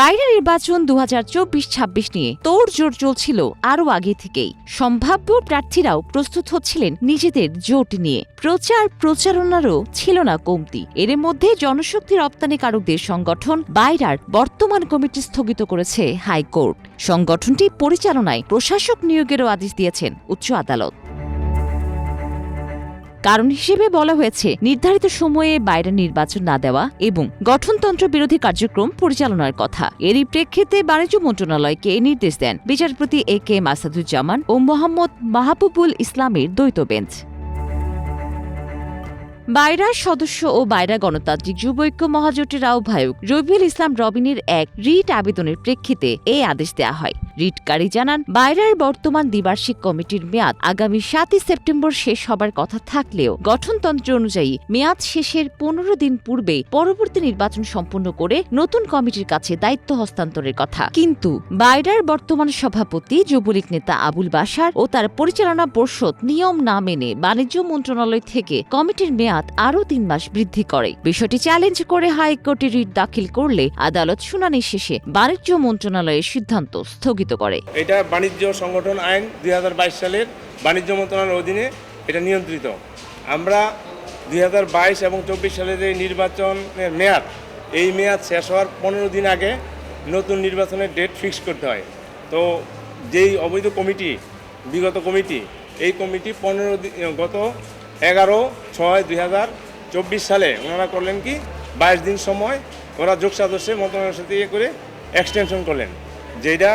বাইরে নির্বাচন দু হাজার চব্বিশ ছাব্বিশ নিয়ে তোড় জোর চলছিল আরও আগে থেকেই। সম্ভাব্য প্রার্থীরাও প্রস্তুত হচ্ছিলেন নিজেদের জোট নিয়ে। প্রচার প্রচারণারও ছিল না কমতি। এর মধ্যে জনশক্তি রপ্তানিকারকদের সংগঠন বাইরার বর্তমান কমিটি স্থগিত করেছে হাইকোর্ট। সংগঠনটি পরিচালনায় প্রশাসক নিয়োগেরও আদেশ দিয়েছেন উচ্চ আদালত। কারণ হিসেবে বলা হয়েছে, নির্ধারিত সময়ে বাইরে নির্বাচন না দেওয়া এবং গঠনতন্ত্র বিরোধী কার্যক্রম পরিচালনার কথা। এরই প্রেক্ষিতে বাণিজ্য মন্ত্রণালয়কে নির্দেশ দেন বিচারপতি এ কে মাসাদুজ্জামান ও মোহাম্মদ মাহবুবুল ইসলামের দ্বৈত বেঞ্চ। বাইরার সদস্য ও বাইরা গণতান্ত্রিক যুবৈক্য মহাজোটের আহ্বায়ক রবিউল ইসলাম রবিনের এক রিট আবেদনের প্রেক্ষিতে এই আদেশ দেওয়া হয়। রিটকারী জানান, বাইরার বর্তমান দ্বিবার্ষিক কমিটির মেয়াদ আগামী সাতই সেপ্টেম্বর শেষ হবার কথা থাকলেও গঠনতন্ত্র অনুযায়ী মেয়াদ শেষের পনেরো দিন পূর্বে পরবর্তী নির্বাচন সম্পন্ন করে নতুন কমিটির কাছে দায়িত্ব হস্তান্তরের কথা। কিন্তু বাইরার বর্তমান সভাপতি, যুবলীগ নেতা আবুল বাসার ও তার পরিচালনা পর্ষদ নিয়ম না মেনে বাণিজ্য মন্ত্রণালয় থেকে কমিটির মেয়াদ আরও তিন মাস বৃদ্ধি করে। বিষয়টি চ্যালেঞ্জ করে হাইকোর্টে রিট দাখিল করলে আদালত শুনানি শেষে বাণিজ্য মন্ত্রণালয়ের সিদ্ধান্ত স্থগিত করে। এটা বাণিজ্য সংগঠন আইন দুই হাজার বাইশ সালের বাণিজ্য মন্ত্রণালয়ের অধীনে এটা নিয়ন্ত্রিত। আমরা দুই হাজার বাইশ এবং চব্বিশ সালের যে নির্বাচনের মেয়াদ, এই মেয়াদ শেষ হওয়ার পনেরো দিন আগে নতুন নির্বাচনের ডেট ফিক্স করতে হয়। তো যেই অবৈধ কমিটি, বিগত কমিটি, এই কমিটি পনেরো গত এগারো ছয় দুই চব্বিশ সালে ওনারা করলেন কি? বাইশ দিন সময় ওরা যোগ সদস্যে মন্ত্রণালয়ের সাথে ইয়ে করে এক্সটেনশন করলেন। যেটা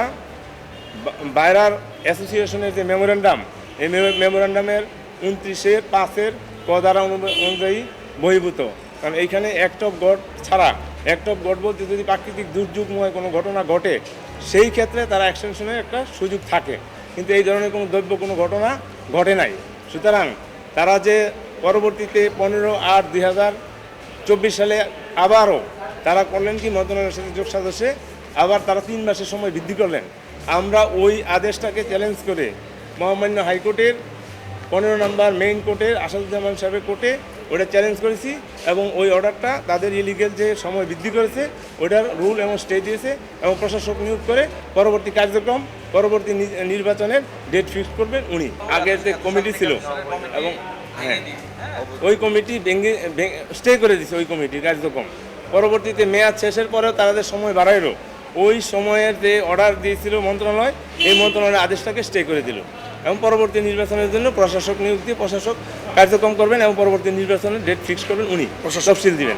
বাইরার অ্যাসোসিয়েশনের যে মেমোরেন্ডাম, এই মেমোরেন্ডামের উনত্রিশের পাঁচের ক ধারা অনু- অনুযায়ী বহির্ভূত। কারণ এইখানে অ্যাক্ট অফ গড ছাড়া অ্যাক্ট অফ গড বলতে যদি প্রাকৃতিক দুর্যোগময় কোনো ঘটনা ঘটে, সেই ক্ষেত্রে তারা এক্সটেনশনের একটা সুযোগ থাকে। কিন্তু এই ধরনের কোনো দ্রব্য কোনো ঘটনা ঘটে নাই। সুতরাং তারা যে পরবর্তীতে পনেরো আট দুই হাজার চব্বিশ সালে আবারও তারা করলেন কি মন্ত্রণালয়ের সাথে যোগ সদস্যে আবার তারা তিন মাসের সময় বৃদ্ধি করলেন। আমরা ওই আদেশটাকে চ্যালেঞ্জ করে মহামান্য হাইকোর্টের পনেরো নম্বর মেইন কোর্টের আসাদুজ্জামান সাহেবের কোর্টে ওটা চ্যালেঞ্জ করেছি এবং ওই অর্ডারটা তাদের ইলিগেল যে সময় বৃদ্ধি করেছে, ওটার রুল এবং স্টে দিয়েছে এবং প্রশাসক নিয়োগ করে পরবর্তী কার্যক্রম, পরবর্তী নির্বাচনের ডেট ফিক্স করবেন উনি। আগের যে কমিটি ছিল। এবং হ্যাঁ ওই কমিটি ভেঙে স্টে করে দিছে ওই কমিটির কার্যক্রম। পরবর্তীতে মেয়াদ শেষের পরেও তাদের সময় বাড়াইলো। ওই সময়ের যে অর্ডার দিয়েছিল মন্ত্রণালয় এই মন্ত্রণালয়ের আদেশটাকে স্টে করে দিল। এবং পরবর্তী নির্বাচনের জন্য প্রশাসক নিয়োগ দিয়ে প্রশাসক কার্যক্রম করবেন এবং পরবর্তী নির্বাচনের ডেট ফিক্স করবেন উনি। তফসিল দিবেন।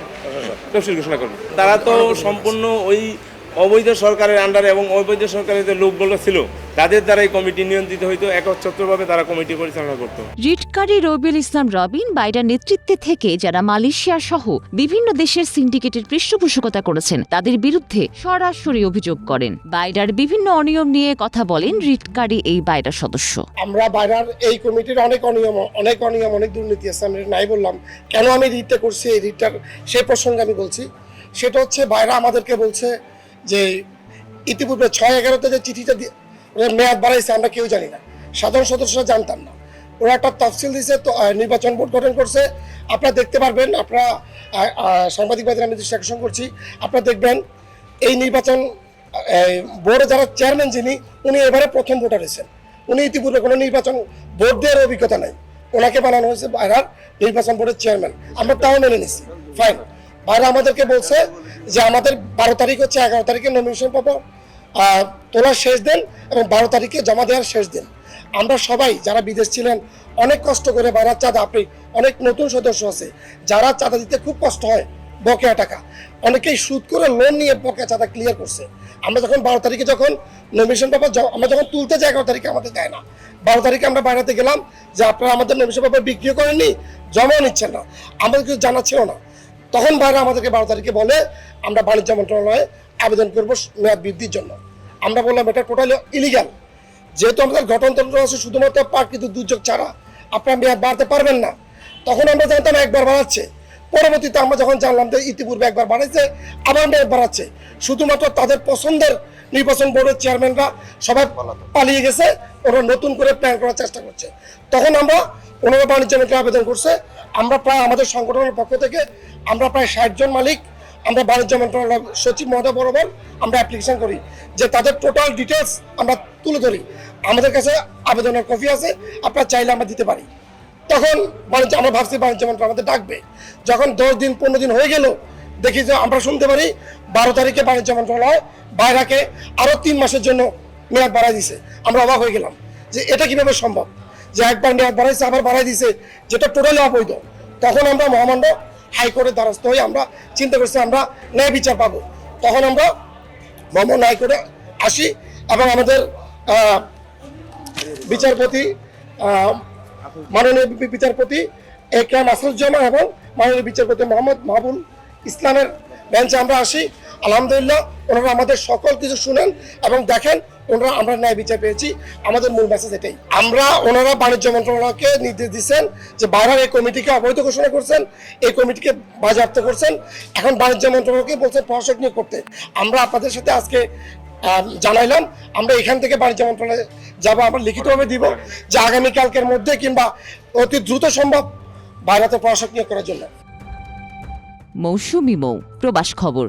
তফসিল ঘোষণা করবেন। তারা তো সম্পূর্ণ ওই অবৈধ সরকারের আন্ডারে এবং অবৈধ সরকারের যে লোকগুলো ছিল তাদের দ্বারা এই কমিটি নিয়ন্ত্রিত হইতো একচ্ছত্রভাবে তারা কমিটি পরিচালনা করতো। রিটকারী রবিউল ইসলাম রবিন বাইরার নেতৃত্বে থেকে যারা মালয়েশিয়া সহ বিভিন্ন দেশের সিন্ডিকেটের পৃষ্ঠপোষকতা করেছেন তাদের বিরুদ্ধে সরাসরি অভিযোগ করেন। বাইরার বিভিন্ন অনিয়ম নিয়ে কথা বলেন রিটকারী এই বাইরা সদস্য। আমরা বাইরার এই কমিটির অনেক অনিয়ম অনেক অনিয়ম অনেক দুর্নীতি আছে আমি নাই বললাম। কেন আমি রিটটা করছি এই রিটটার সেই প্রসঙ্গে আমি বলছি। সেটা হচ্ছে বাইরা আমাদেরকে বলছে যে ইতিপূর্বে ছয় এগারোতে যে চিঠিটা ওরা মেয়াদ বাড়াইছে, আমরা কেউ জানি না। সাধারণ সদস্যরা জানতাম না। ওরা একটা তফসিল দিয়েছে, তো নির্বাচন বোর্ড গঠন করছে। আপনারা দেখতে পারবেন, আপনারা সাংবাদিক বাজারে আমি আকর্ষণ করছি। আপনারা দেখবেন, এই নির্বাচন বোর্ডে যারা চেয়ারম্যান যিনি, উনি এবারে প্রথম ভোটার হয়েছেন। উনি ইতিপূর্বে কোনো নির্বাচন ভোট দেওয়ার অভিজ্ঞতা নাই। ওনাকে বানানো হয়েছে বাইরার নির্বাচন বোর্ডের চেয়ারম্যান। আমরা তাও মেনে নিছি। ফাইন বাইরা আমাদেরকে বলছে যে, আমাদের বারো তারিখ হচ্ছে, এগারো তারিখে নমিনেশন পাবো। তোলার শেষ দিন এবং বারো তারিখে জমা দেওয়ার শেষ দিন। আমরা সবাই যারা বিদেশ ছিলেন, অনেক কষ্ট করে বাইরার চাঁদা, আপনি অনেক নতুন সদস্য আছে, যারা চাঁদা দিতে খুব কষ্ট হয় বকেয়া টাকা। অনেকেই সুদ করে লোন নিয়ে বকেয়া চাঁদা ক্লিয়ার করছে। আমরা যখন বারো তারিখে যখন নমিনেশন পেপার আমরা যখন তুলতে যাই, এগারো তারিখে আমাদের দেয় না। বারো তারিখে আমরা বাইরেতে গেলাম যে, আপনারা আমাদের নমিনেশন পেপার বিক্রিও করেননি, জমাও নিচ্ছেন না। আমাদের কিছু জানা ছিল না। তখন বাইরে আমাদেরকে বারো তারিখে বলে, আমরা বাণিজ্য মন্ত্রণালয়ে আবেদন করব মেয়াদ বৃদ্ধির জন্য। আমরা বললাম, এটা টোটালি ইলিগাল যেহেতু আমাদের গঠনতন্ত্র আছে, শুধুমাত্র প্রাকৃতিক দুর্যোগ ছাড়া আপনারা মেয়াদ বাড়তে পারবেন না। তখন আমরা জানতাম একবার বাড়াচ্ছে। পরবর্তীতে আমরা যখন জানলাম যে ইতিপূর্বে একবার বাড়াইছে, আবার মেয়াদ বাড়াচ্ছে। শুধুমাত্র তাদের পছন্দের নির্বাচন বোর্ডের চেয়ারম্যানরা সবাই পালিয়ে গেছে, ওরা নতুন করে প্ল্যান করার চেষ্টা করছে। তখন আমরা ওনারা বাণিজ্য মেন্টে আবেদন করছে আমরা প্রায় আমাদের সংগঠনের পক্ষ থেকে আমরা প্রায় ষাট জন মালিক, আমরা বাণিজ্য মন্ত্রণালয় সচিব মহোদয় বরাবর আমরা অ্যাপ্লিকেশন করি, যে তাদের টোটাল ডিটেলস আমরা তুলে ধরি। আমাদের কাছে আবেদনের কপি আছে, আপনারা চাইলে আমরা দিতে পারি। তখন বাণিজ্য, আমরা ভাবছি বাণিজ্য মন্ত্রণালয় আমাদের ডাকবে। যখন দশ দিন, পনেরো দিন হয়ে গেল, দেখি যে আমরা শুনতে পারি, বারো তারিখে বাণিজ্য মন্ত্রণালয় বাইরাকে আরও তিন মাসের জন্য মেয়াদ বাড়াই দিছে। আমরা অবাক হয়ে গেলাম যে এটা কীভাবে সম্ভব? যে একবার মেয়াদ বাড়াইছে আবার বাড়াই দিছে যেটা টোটালি অবৈধ। তখন আমরা মহামান্য হাইকোর্টের দ্বারস্থ হয়ে আমরা চিন্তা করছি, আমরা ন্যায় বিচার পাবো। তখন আমরা মহামান্য হাইকোর্টে আসি এবং আমাদের বিচারপতি মাননীয় বিচারপতি এ কে এম আসরুজ্জামান এবং মাননীয় বিচারপতি মোহাম্মদ মাহবুল ইসলামের বেঞ্চে আমরা আসি। আলহামদুলিল্লাহ, ওনারা আমাদের সকল কিছু শুনেন এবং দেখেন ওনারা আমরা ন্যায় বিচার পেয়েছি। আমাদের মূল মেসেজ এটাই। আমরা ওনারা বাণিজ্য মন্ত্রণালয়কে নির্দেশ দিচ্ছেন যে বাইরের এই কমিটিকে অবৈধ ঘোষণা করছেন, এই কমিটিকে বাজেয়াপ্ত করছেন। এখন বাণিজ্য মন্ত্রণালয়কে বলছেন প্রশাসক নিয়োগ করতে। আমরা আপনাদের সাথে আজকে জানাইলাম, আমরা এখান থেকে বাণিজ্য মন্ত্রণালয়ে যাব, আমরা লিখিতভাবে দিব যে আগামীকালকের মধ্যে কিংবা অতি দ্রুত সম্ভব বাইরেতে প্রশাসক নিয়োগ করার জন্য। মৌসুমি মৌ, প্রবাস খবর।